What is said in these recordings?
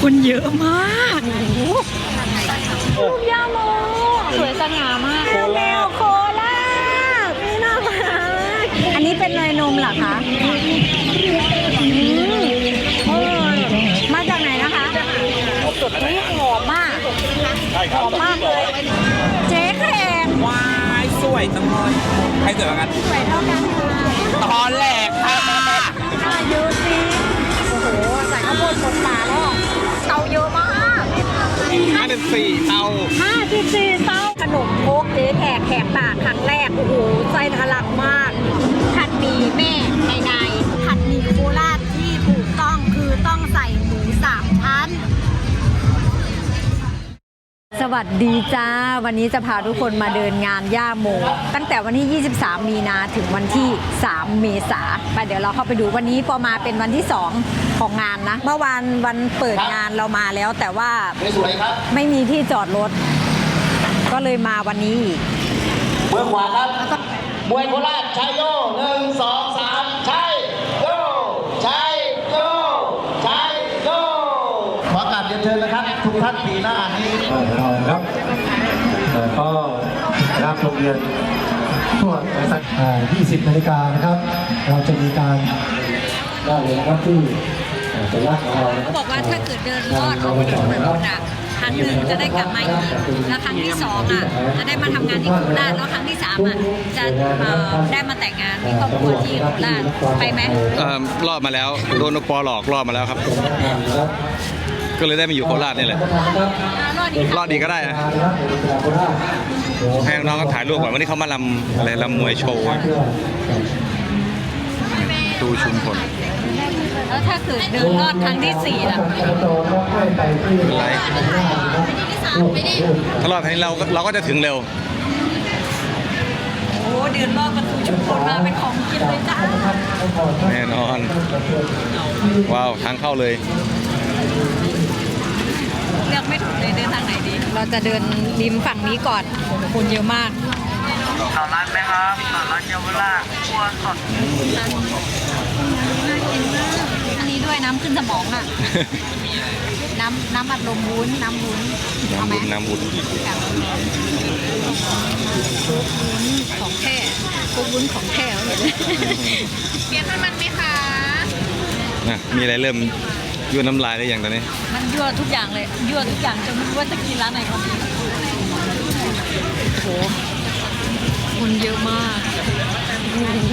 คนเยอะมากรูปย่าโมสวยสง่ามากแมวโคราชนี่น่ารักอันนี้เป็นเนยนมเหรอคะอืมเออมาจากไหนนะคะนี่หอมมากหอมมากเลย เจ๊แขกวายสวยจังเลยใครสวยกว่ากันสวยเท่ากันค่ะตอนแหลก 54เตา 54เต้าขนมโคกเจ๊แขกแขกปากครั้งแรก โอ้โหใจทะลักมากผัดหมีแม่ในในผัดหมี่โคราชที่ถูกต้องคือต้องใส่หมูสามชั้น สวัสดีจ้า วันนี้จะพาทุกคนมาเดินงานย่าโม ตั้งแต่วันที่ 23 มีนาถึงวันที่ 3 เมษาไปเดี๋ยวเราเข้าไปดูวันนี้พอมาเป็นวันที่ 2 ของงานนะ เมื่อวานวันเปิดงานเรามาแล้ว แต่ว่าไม่มีที่จอดรถ ก็เลยมาวันนี้อีกเบื้องขวาครับมวยโคราชชัยโยหนึ่งสองสามชัยโยชัยโยชัยโยขอการเรียนเชิญนะครับ ทุกท่านปีหน้านี้เราครับเอ่อก็รับโรงเรียนทั่วสักอ่า20นาฬิกานะครับ เราจะมีการได้เลยนะครับที่ เขาบอกว่าถ้าเกิดเดินรอดของถนนแบบนั้นอะครั้งหนึ่งจะได้กลับมาอีกแล้วครั้งที่สองอะจะได้มาทำงานที่โคราชแล้วครั้งที่สามอะจะได้มาแต่งงานที่ครอบครัวที่โคราชไปไหมล่อรอดมาแล้วโดนนกปอหลอกรอดมาแล้วครับ ก็เลยได้มาอยู่โคราชนี่แหละอ่ารอดอีกรอดดีก็ได้นะให้น้องๆเขาถ่ายรูปก่อนวันนี้เขามาลำอะไรลำมวยโชว์ดูชุมพล แล้วถ้าเกิดเดินรอดครั้งที่สี่ล่ะเป็นไรถ้ารอดครั้งนี้เราก็เราก็จะถึงเร็ว โอ้เดินรอดประตูชุมพลมาเป็นของกินเลยจ้าแน่นอน ว้าวทางเข้าเลยเลือกไม่ถูกเลยเดินทางไหนดี เราจะเดินริมฝั่งนี้ก่อนโอ้โหคนเยอะมากต่อร้านไหมครับต่อร้านเยาวราชครัวสดอั นนี้ด้วยน้ำขึ้นสมองอะ น้ำน้ำอัดลมวุ้นน้ำวุ้นเอาน้ำไหมบุญน้ำบุญกับวุ้นของแท้พวกวุ้นของแท้เลยเปลี่ยนน้ำมันไหมคะ นะมีอะไรเริ่มยั่วน้ำลายได้อย่างตอนนี้มันยั่วทุกอย่างเลยยั่วทุกอย่างจนไม่รู้ว่าจะกินร้านไหนก่อนดีโอ้โหคนเยอะมากโอ้โห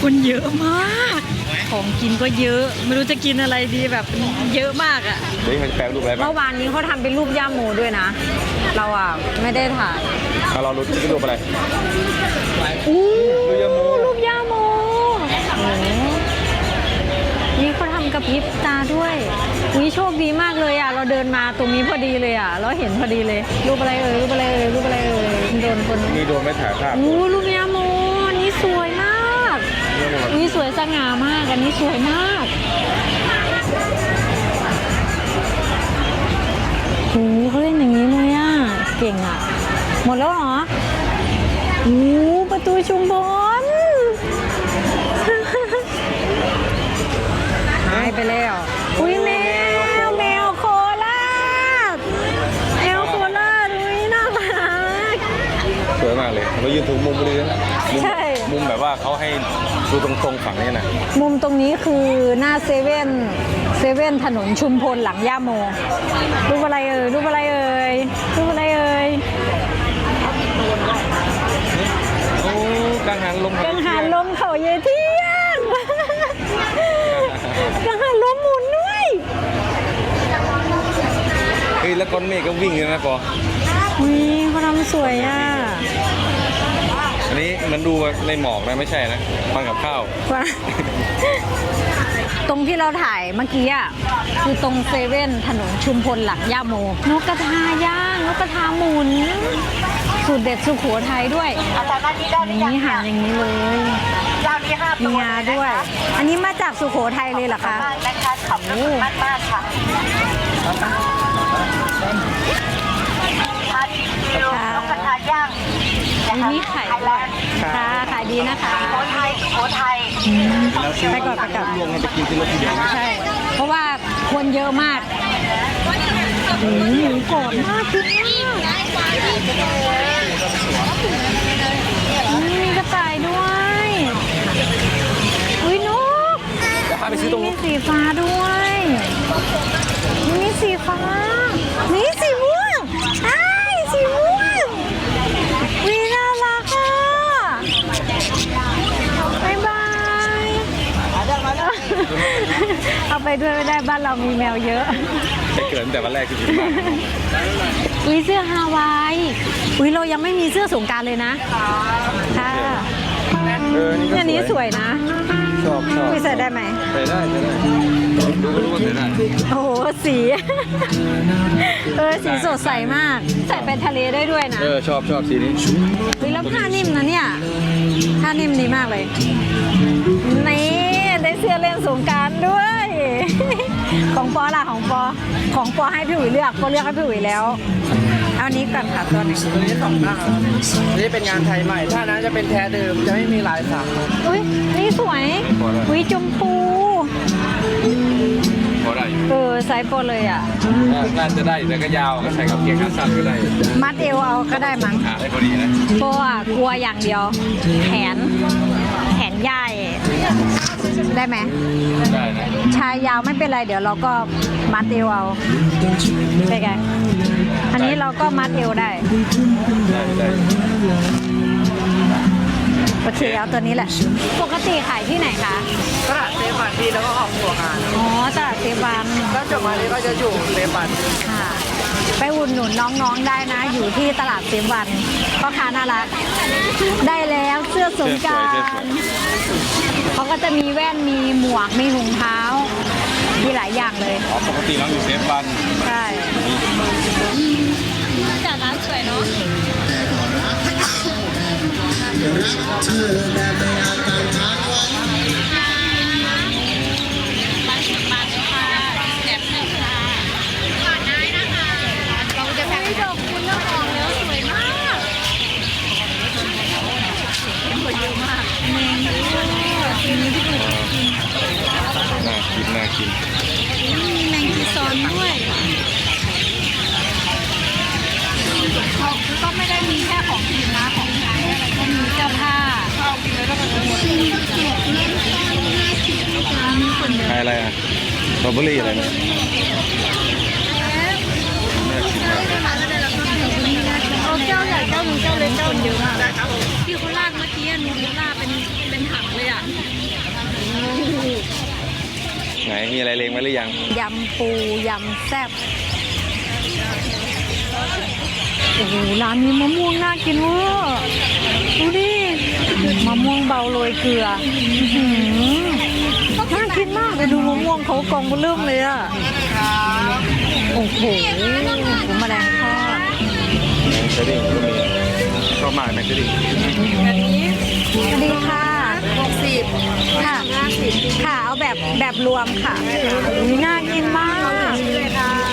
คนเยอะมาก ของกินก็เยอะ ไม่รู้จะกินอะไรดีแบบเยอะมากอะเฮ้ยมันแปลรูปอะไรบ้างเมื่อวานนี้เขาทำเป็นรูปย่าโมด้วยนะ เราอะไม่ได้ถ่ายเอาเรารู้รูปอะไรอู้รูปย่าโมรูปย่าโมโอ้นี่เขาทำกระพริบตาด้วยอุ้ยโชคดีมากเลยอะ เราเดินมาตรงนี้พอดีเลยอะ เราเห็นพอดีเลย รูปอะไรเอ่ยรูปอะไรเอ่ยรูปอะไรเอ่ยโดนคนมีโดนไม่ถ่ายภาพอู้รูปย่าโมอันนี้สวยมากอุ้ย สวยสง่ามาก อันนี้สวยมากโอ้โหเขาเล่นอย่างนี้เลยอะ เก่งอะ หมดแล้วเหรอโอ้ประตูชุมพลหายไปแล้ว อุ้ยแมว แมวโคราชแมวโคราชอุ้ยน่ารัก สวยมากเลยเรายืนถูกมุมพอดีนะมุมใช่ มุมแบบว่าเขาให้ดูตรงๆฝั่งนี้นะมุมตรงนี้คือหน้าเซเว่นเซเว่นถนนชุมพลหลังย่าโมรูปอะไรเอ่ยรูปอะไรเอ่ยรูปอะไรเอ่ยโอ้กังหันลมกังหันลมเขาเยเที่ยงกังหันลมหมุนด้วยเฮ้ยแล้วก้อนเมฆก็วิ่งเลยนะปออุ้ยเขาทำสวยอะ อันนี้มันดูในหมอกนะไม่ใช่นะฟังกับข้าว ว่าตรงที่เราถ่ายเมื่อกี้อะคือตรงเซเว่นถนนชุมพลหลังย่าโม นกกระทาย่างนกกระทาหมุน สูตรเด็ดสุโขทัยด้วยอาจารย์หน้าที่ได้หรือยังนี่หั่นอย่างนี้เลย เจ้าที่ห้ามีตัวงาด้วย อันนี้มาจากสุโขทัยเลยเหรอคะ มากนะคะขอบคุณมากมากๆค่ะทานคิวนกกระทาย่าง มีไข่ด้วยค่ะขายดีนะคะแล้วซื้อไปก่อนไปก่อนรวมกันไปกินที่รถทีเดียวนะใช่ เพราะว่าคนเยอะมากอืมหมูกรอบมากจริงมากอืมมีกระต่ายด้วย อุ้ยนก เดี๋ยวพาไปซื้อตรง มี นู้น สีฟ้าด้วย มีสีฟ้า มีสีม่วงไอ้ายสีม่วงวีน่ารักอะบ๊ายบาย เอา ไปด้วยไม่ได้บ้านเรามีแมวเยอะไปเกิดตั้งแต่วันแรกที่ถึงบ้านอุ้ยเสื้อฮาวายอุ้ยเรายังไม่มีเสื้อสงกรารเลยนะค่ะเออนี่ก็อันนี้สวยนะชอบชอบพี่ใส่ได้ไหมใส่ได้ใส่ได้ดูก็รู้ว่าใส่ได้โอ้โหสีเออสีสดใสมาก ใส่ไปทะเลได้ด้วยนะเออชอบชอบสีนี้เฮ้ยแล้วผ้านิ่มนะเนี่ยผ้านิ่มดีมากเลยนี่ได้เสื้อเล่นสงกรารด้วย ของปอล่ะของปอของปอให้พี่อุ๋ยเลือกปอเลือกให้พี่อุ๋ยแล้ว เอาอันนี้ก่อนค่ะตัวไหนตัวนี้สองหน้าครับนี่เป็นงานไทยใหม่ ถ้านั้นจะเป็นแท้เดิมจะไม่มีลายสักครับอุ้ยนี่สวยอุ้ยชมพูพอได้อยู่เออไซส์โปรเลยอะน่าจะได้แต่ก็ยาวก็ใส่กับเกียงขาสั้นก็ได้ มัดเอวเอาก็ได้มั้งขาได้พอดีนะโปอะกลัวอย่างเดียว แขน แขนใหญ่ ได้ไหมได้นะชายยาวไม่เป็นไร เดี๋ยวเราก็มัดเอวเอาเป็นไงอันนี้เราก็มัดเอวได้ได้ได้โอเคเอาตัวนี้แหละ ปกติขายที่ไหนคะตลาดเซฟันดีแล้วก็ออกตัวงานอ๋อตลาดเซบานถ้าจบมานี้ก็จะอยู่เซฟันค่ะ ไปอุดหนุนน้องๆได้นะ อยู่ที่ตลาดเซวันพ่อค้าน่ารัก ได้แล้วเสื้อสงกรารเขาก็จะมีแว่นมีหมวกมีถุงเท้า มีหลายอย่างเลย อ๋อปกติน้องอยู่เซฟบันใช่จากร้านสวยเนาะเราจะแพ็คดอกคุณน้ำหอมแล้วสวยมากสวยเยอะมากแมงเยอะทีนี้ที่ดูกิน น่ากินน่ากินมีแมงกีซอนด้วยเขาก็ไม่ได้มีแค่ของกินนะของใช้อะไรก็มีเสื้อผ้าใครอะไรอะสตรอเบอรี่อะไรนะน่ากินมากเอาเจ้าใหญ่เจ้าหนึ่งเจ้าเล็กเจ้าเยอะมากที่เขาลากเมื่อกี้นูนลากเป็นเป็นถังเลยอะ ไห นมีอะไรเลงไว้หรือยังยำปูยำแซ่บโอ้โหร้านนี้มะม่วงน่ากินเวอร์ดูดิมะม่วงเบาโรยเกลืออื้อหือน่ากินมากเลยดูมะม่วงเขากองเบอเริ่มเลยอะโอ้โหหมูแมลงทอดแมงเชอรี่ก็มีชอบมากแมงเชอรี่สวัสดีค่ะ 60ค่ะค่ะเอาแบบแบบรวมค่ะอุ๊ยน่ากินมาก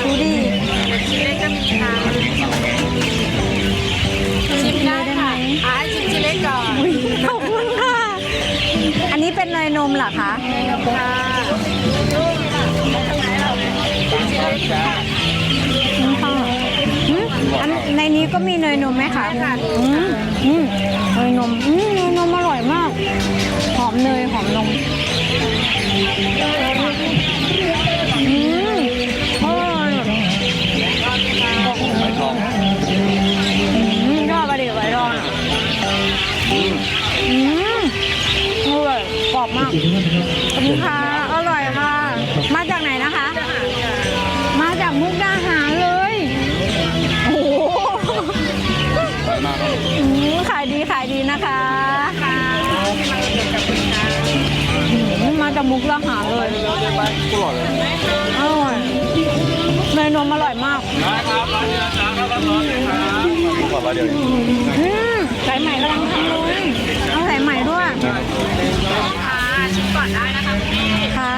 ดูดิชิมได้ไหมอ่าชิมชิ้นเล็กก่อนขอบคุณค่ะ อันนี้เป็นเนยนมเหรอคะเนยนมค่ะนี่ค่ะอืมอันในนี้ก็มีเนยนมไหมคะอืมอืมเนยนมอืมเนยนมอร่อยมากห อมเนยหอมนม เดียวเองอืมสายใหม่กำลังทำเลยเอาสายใหม่ด้วย ค่ะชิมก่อนได้นะคะค่ะ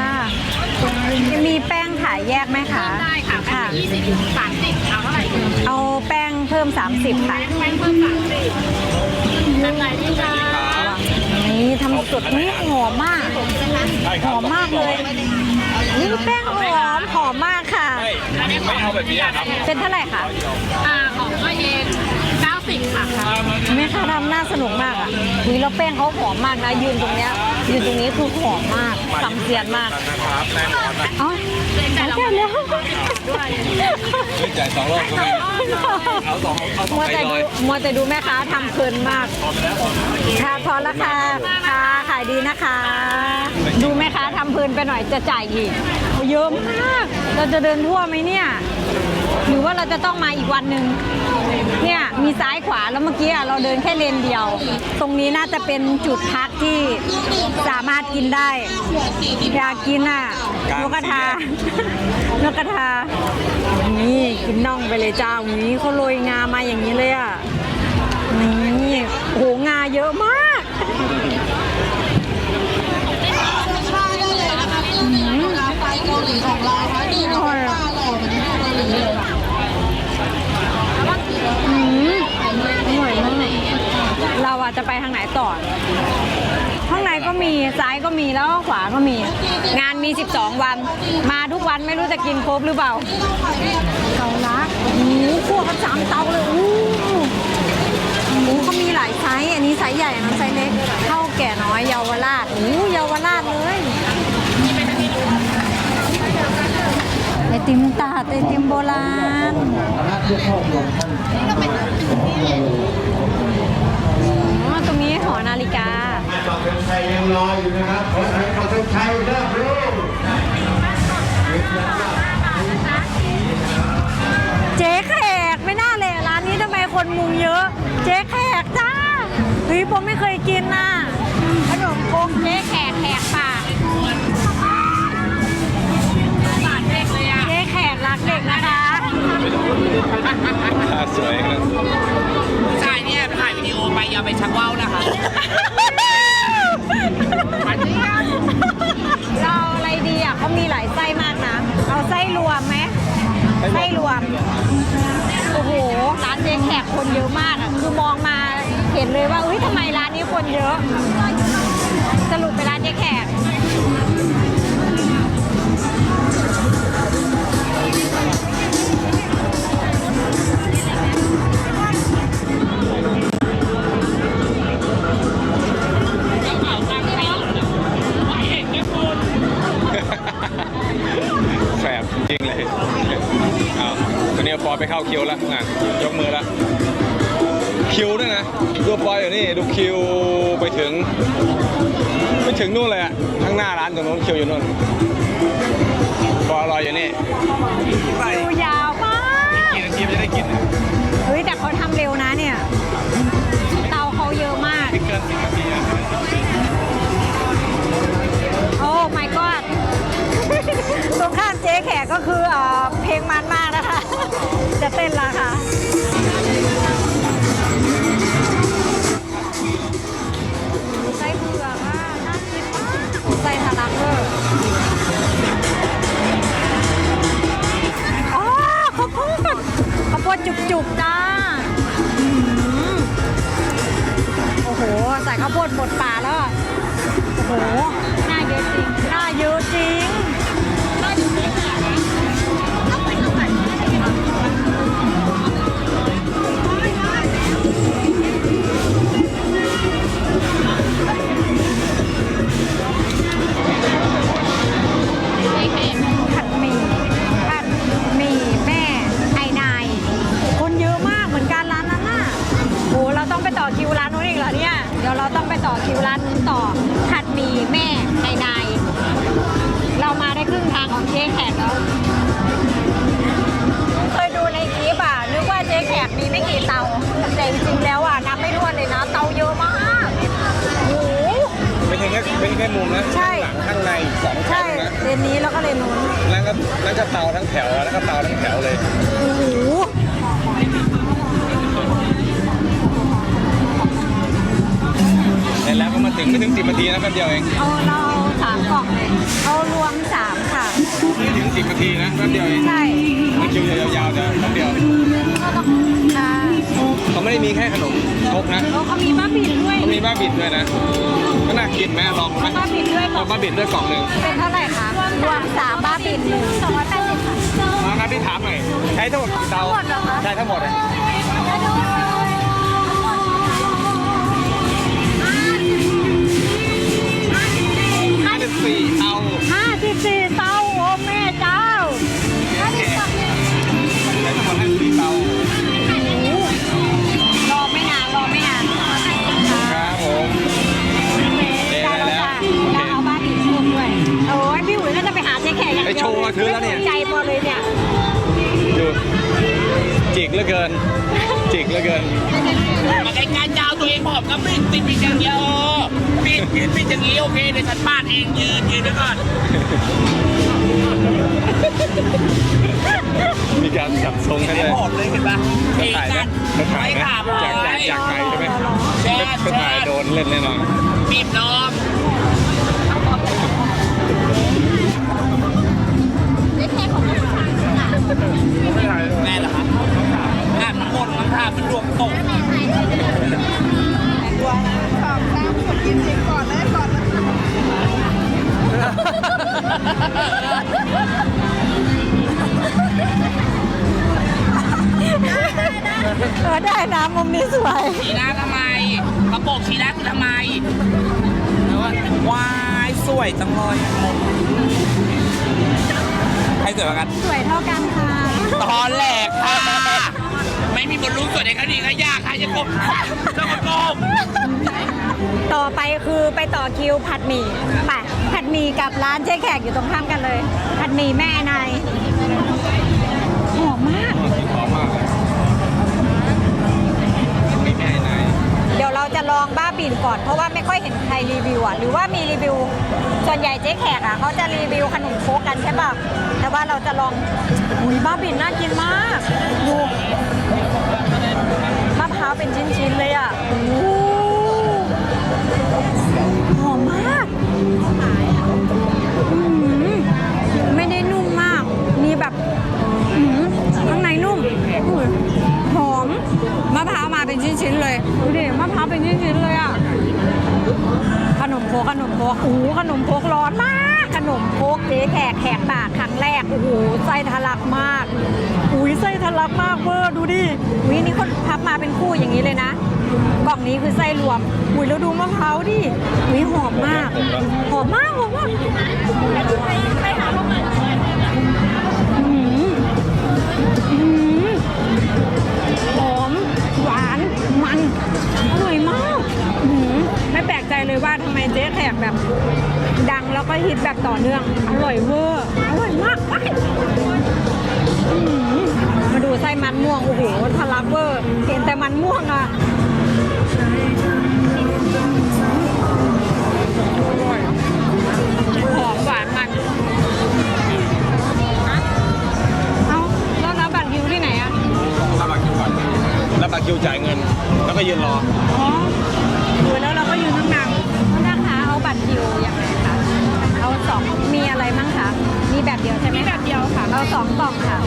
มีแป้งขายแยกไหมคะได้ค่ะแป้งยี่สิบสามสิบเอาเท่าไหร่เอาแป้งเพิ่ม 30 ค่ะ แป้งเพิ่ม30นี่ทำสดนี่หอมมากหอมมากเลย นี่แป้งหอมหอมมากค่ะ ไม่เอาแบบนี้ครับ เป็นเท่าไหร่คะ อ่าของก็เอง 90ค่ะแม่ค้าทำน่าสนุกมากอะอุ้ยแล้วแป้งเขาหอมมากนะ ยืนตรงเนี้ยยืนตรงนี้คือหอมมากสังเสียนมากนะครับแน่นอนนะเอ้าสังเสียนแล้วไม่จ่ายสองรอบก็ไม่เอาสองเอาสองมัวไทแต่ยลดูอยมัวแต่ดูแม่ค้าทำเพลินมากค่ะพอละค่ะค่ะขายดีนะคะ ดูแม่ค้าทำเพลินไปหน่อยจะจ่ายอีกเยอะมาก เราจะเดินทั่วไหมเนี่ย หรือว่าเราจะต้องมาอีกวันหนึ่ง เนี่ยมีซ้ายขวาแล้วเมื่อกี้อะเราเดินแค่เลนเดียว ตรงนี้น่าจะเป็นจุดพักที่สามารถกินได้ อยากกินอะนกกระทานกกระทา นี่กินน่องไปเลยจ้านี้เขาโรยงามาอย่างนี้เลยอะ นี่โอ้โหงาเยอะมากอืมอร่อยมากเราอะ จะไปทางไหนข้างในก็มีซ้ายก็มีแล้วก็ขวาก็มี งานมี 12 วัน มาทุกวันไม่รู้จะกินครบหรือเปล่าเตาลักโอ้โหพวกกันสามเตาเลยอู้หูเขามีหลายไซส์อันนี้ไซส์ใหญ่อันนั้นไซส์เล็กเท่าแก่น้อยเยาวราชอู้เยาวราชเลยไอติมตาดไอติมโบราณ ตรงนี้หอนาฬิกาต่อเส้นชัยยังรออยู่นะครับขอให้ต่อเส้นชัยเริ่มรู้เจ๊แขกไม่น่าเลยร้านนี้ทำไมคนมุงเยอะ เจ๊แขกจ้าเฮ้ยผมไม่เคยกินน่ะขนมครกเจ๊แขกแขกปาก รักเด็กนะคะสวยนะใช่เนี่ยถ่ายวิดีโอไปอย่าไปชักว่าวนะคะเราอะไรดีอะเขามีหลายไส้มากนะ เอาไส้รวมไหมไส้รวม โอ้โห ร้านเจ๊แขกคนเยอะมากอะ คือมองมาเห็นเลยว่า อุ้ยทำไมร้านนี้คนเยอะ สรุปไปนร้านเจ๊แขก อนนี้ปอไปเข้าคิวแล้วอะยกมือแล้วคิวด้วยนะดูปอยอยู่นี่ดูคิวไปถึง ไปถึงนู่นเลยอะข้างหน้าร้านตรงนู้นคิวอยู่นู่นปอรออยู่นี่ดูยาวมากกี่นาทีมันจะได้กินเฮ้ยแต่เขาทำเร็วนะเนี่ยเตาเขาเยอะมากไม่เกินสิบนาทีอะโอ้ my god ตรงข้ามเจ๊แขกก็คือเอ่อเพลงมันมากนะคะ จะเต้นละค่ะ เจ๊แขกแล้วเคยดูในคลิปอะนึกว่าเจ๊แขกมีไม่กี่เตาแต่จริงๆแล้วอะนับไม่ถ้วนเลยนะ เตาเยอะมากโอ้โห ไม่ใช่แค่ไม่ใช่แค่มุมนะใช่ ข้างหลังข้างในอีกสองใช่ชั้นนะเลนนี้แล้วก็เลนนู้นแล้วก็แล้วก็เตาทั้งแถวแล้วก็เตาทั้งแถวเลย โอ้โหเสร็จแล้วก็มาถึงไม่ถึงสิบนาทีนะแป๊บเดียวเอง เอาเราเทีนะแป๊บเดียวเองใช่มันคิวยาวๆจะแป๊บเดียวก็ต้องค่ะต้องไม่ได้มีแค่ขนมครกนะโอ้เขามีบ้าบินด้วยเขามีบ้าบินด้วยนะก็น่ากินไหมลองไหมบ้าบินด้วยบอเอากบ้าบินด้วยกล่องหนึ่งเป็นเท่าไหร่คะรวมสามบ้าบินสองร้อยแปดสิบค่ะน้องนัทที่ถามหน่อยใช้ทั้งหมดกี่เตาทั้งหมดเหรอคะใช้ทั้งหมดเลย ลือเกิน จิกเหลือเกิน มาใกล้ๆจะเอาตัวเองผอมก็ปิดติดปิดอย่างเดียวปิดยืนปิดอย่างนี้โอเคเดี๋ยวฉันปาดเองยืนยืนไว้ก่อนมีการจับทรงให้เลยผอมเลยเห็นปะเขาถ่ายไหมเขาถ่ายไหมไม่ขาบอยากอยากอยากถ่ายใช่ไหมแช่เขาถ่ายโดนเล่นแน่นอนบีบน้อง บ ต่อไปคือไปต่อคิวผัดหมี่ไปผัดหมี่กับร้านเจ๊แขกอยู่ตรงข้ามกันเลย ผัดหมี่แม่นายหอมมาก หอมมากเลยไม่แม่ไหนเดี๋ยวเราจะลองบ้าบินก่อน เพราะว่าไม่ค่อยเห็นใครรีวิวอะ หรือว่ามีรีวิว ส่วนใหญ่เจ๊แขกอะเขาจะรีวิวขนมโคกกันใช่ป่ะแต่ว่าเราจะลองอุ้ยบ้าบินน่ากินมาก ดู เป็นชิ้นๆเลยอะโอ้โหหอมมากอื้อหือไม่ได้นุ่มมาก มีแบบอื้อหือข้างในนุ่มอุ้ยหอม มะพร้าวมาเป็นชิ้นๆเลยดูดิมะพร้าวเป็นชิ้นๆเลยอะ ขนมโคกขนมโคกโอ้โหขนมโคกร้อน มโคกเจ๊แขกแขกปากครั้งแรก โอ้โหไส้ทะลักมาก อุ้ยไส้ทะลักมากเวอร์ดูดิ อุ้ยนี่เขาพับมาเป็นคู่อย่างนี้เลยนะ กล่องนี้คือไส้รวม อุ้ยแล้วดูมะพร้าวดิ อุ้ยหอมมาก หอมมากหอมมากอื้อหืออื้อหือหอมหวานมันอร่อยมาก เลยว่าทำไมเจ๊แขกแบบ ดังแล้วก็ฮิตแบบต่อเนื่อง อร่อยเวอร์ อร่อยมากว้ายอื้อหือมาดูไส้มันม่วง โอ้โหทะลักเวอร์ เห็นแต่มันม่วงอะอร่อยหอมหวานมัน เอ้าแล้วรับบัตรคิวที่ไหนอะรับบัตรคิวก่อนรับบัตรคิวจ่ายเงิน แล้วก็ยืนรอ อ๋อ อาสองมีอะไรมั่งคะ มีแบบเดียวใช่ไหมมีแบบเดียวค่ะเอาสองกล่องค่ะ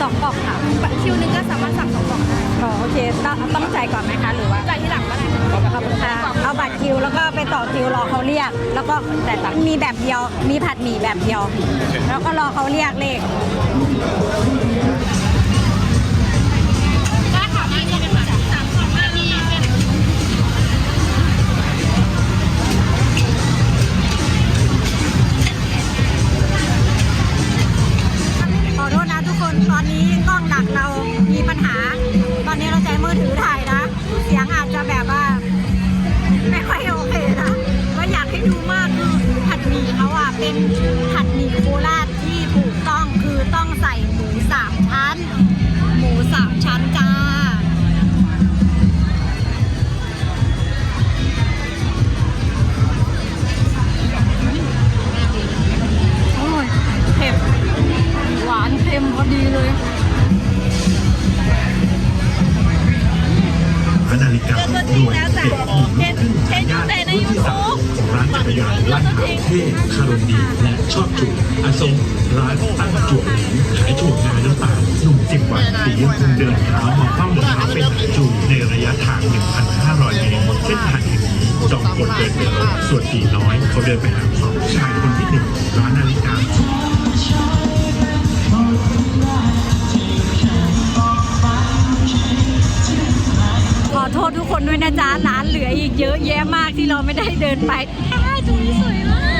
สองกล่องค่ะบัตรคิวนึงก็สามารถสั่งสองกล่องได้อ๋อโอเคต้องต้องจ่ายก่อนไหมคะหรือว่าจ่ายที่หลังก็ได้ขอบคุณค่ะเอาบัตรคิวแล้วก็ไปต่อคิวรอเขาเรียก แล้วก็แต่ละมีแบบเดียว มีผัดหมี่แบบเดียว แล้วก็รอเขาเรียกเลข สียังคเดินเท้ามาเฝ้าหลงรักเป็นจูในระยะทาง 1,500 เมตรเส้นทางแห่งนี้จองกนเดินไปรนส่วนสีน้อยเขาเดินไปหาสองชายคนที่หนึ่งร้านนาฬิกาขอโทษทุกคนด้วยนะจ๊ะร้านเหลืออีกเยอะแยะมากที่เราไม่ได้เดินไปสวยมาก